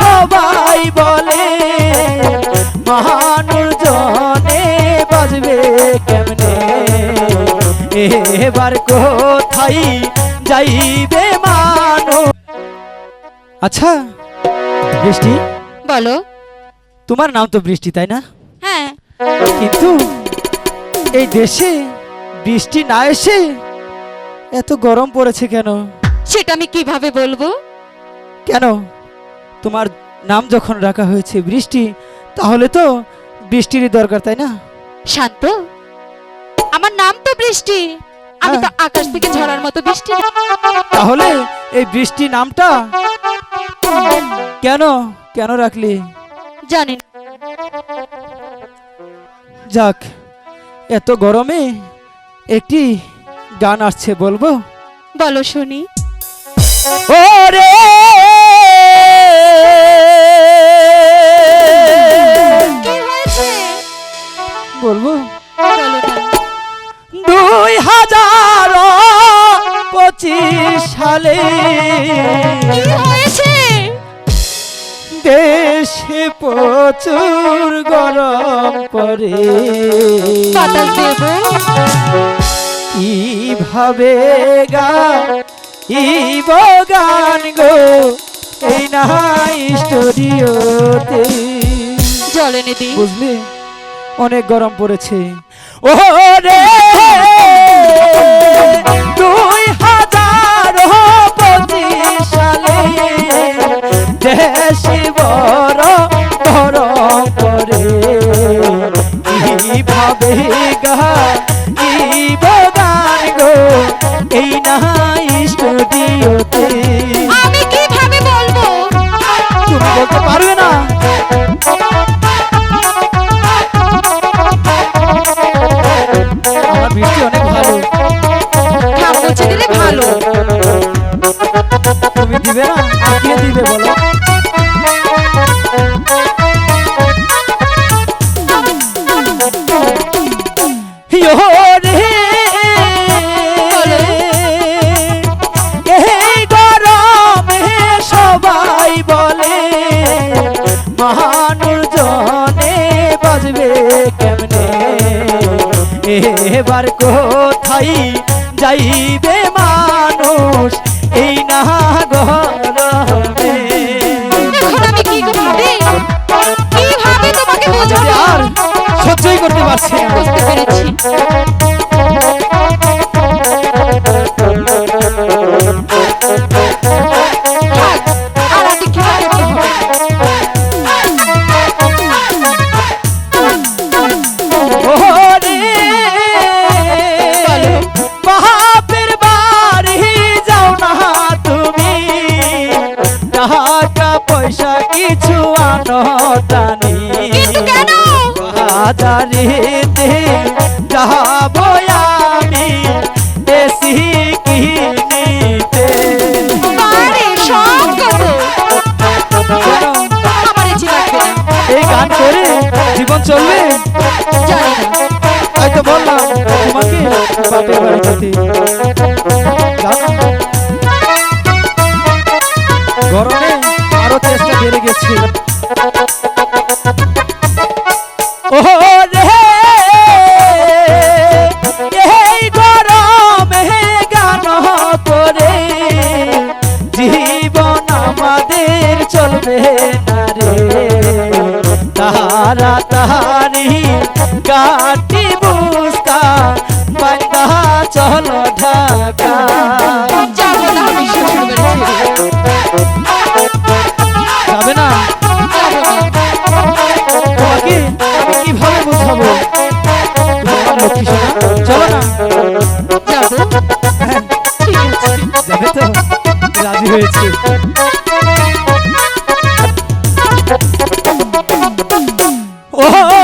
সবাই বলে মানুষ জনে বাজবে কেমনে? এবার কোথায় যাইবে মানুষ? আচ্ছা বৃষ্টি? বলো। তোমার নাম তো বৃষ্টি তাই না? হ্যাঁ। কিন্তু এই দেশে বৃষ্টি না এসে এত গরম পড়েছে কেন? সেটা আমি কীভাবে বলব? কেন? তোমার নাম যখন রাখা হয়েছে বৃষ্টি তাহলে তো বৃষ্টিরই দরকার তাই না? শান্ত। আমার নাম তো বৃষ্টি। আমি তো হ্যাঁ। আকাশ থেকে ঝরার মতো বৃষ্টি। তাহলে এই বৃষ্টি নামটা কেন কেন রাখলি? জানি যাক এত গরমে একটি গান আসছে বলব? বলো শুনি। ওরে! বলব? দুই হাজার পঁচিশ সালে দেশে প্রচুর গরম পরে বাতাস দেব। কীভাবে গা ইব গান গো? এই না স্টুডিওতে। জল দি বুঝলি? অনেক গরম পড়েছে। ও রে দুই হাজার পঁচিশ সালে দেশে বড় আমার বৃষ্টি অনেক ভালো। ঠাম মুছে দিলে ভালো। তুমি দিবে না? আর কে দিবে বলো? মানুষ জনে বাজবে কেমনে? এবার কোথায় যাইবে মানুষ? এই না গরমে। আর সহ্যই করতে পারছি না। বুঝতে পেরেছি। থাক, বাজারেতে যাব আমি এসি কিনিতে এই গান করে জীবন চলবে। তাই তো বললাম তোমাকে বাপের বাড়ি যেতে গরমে আরও চেষ্টা বেড়ে গেছে। তারি কাটি বুসকা বান্দা চল ঢাকা যাব না তোমাকে আমি কীভাবে বুঝাবো তুমি আমার লক্ষ্মী সোনা চলো না। যাবে। তো রাজি হয়েছে।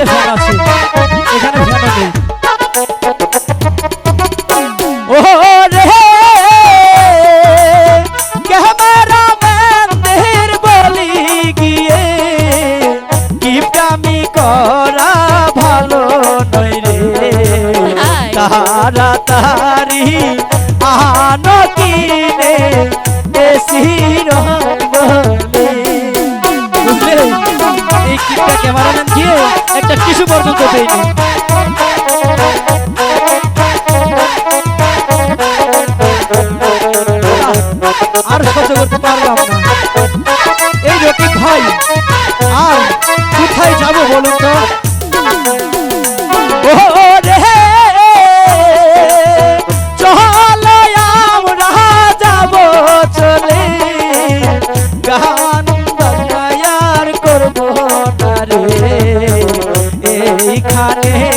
তিনটে ফ্যান আছে। এখানে ফ্যানও নেই। তারি আহানত Fernando Peña. खाले